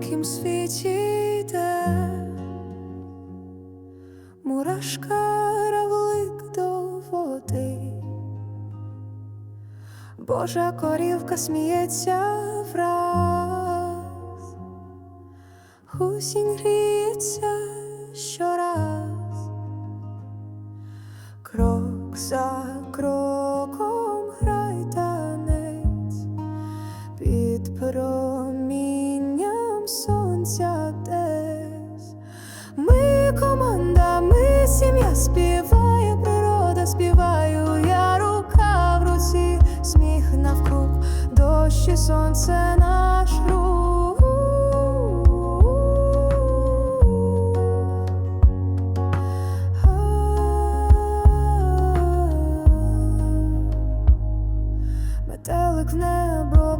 маленькім світі мурашка равлик до води, Божа корівка сміється враз, гусінь гріється щораз, крок за кроком грай танець під промінням співає, природа співаю, я рука в руці, сміх навкруг, дощ і сонце наш рух. Метелик в небо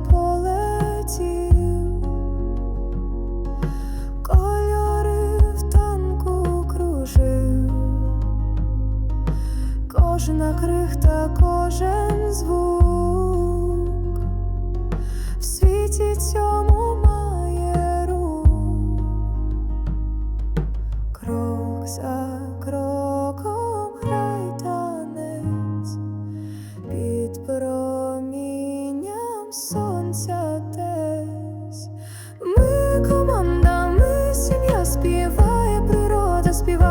кожна крихта, кожен звук. В світі цьому має рух, крок за кроком грай танець під промінням сонця десь. Ми команда, ми сім'я співає, природа співаю,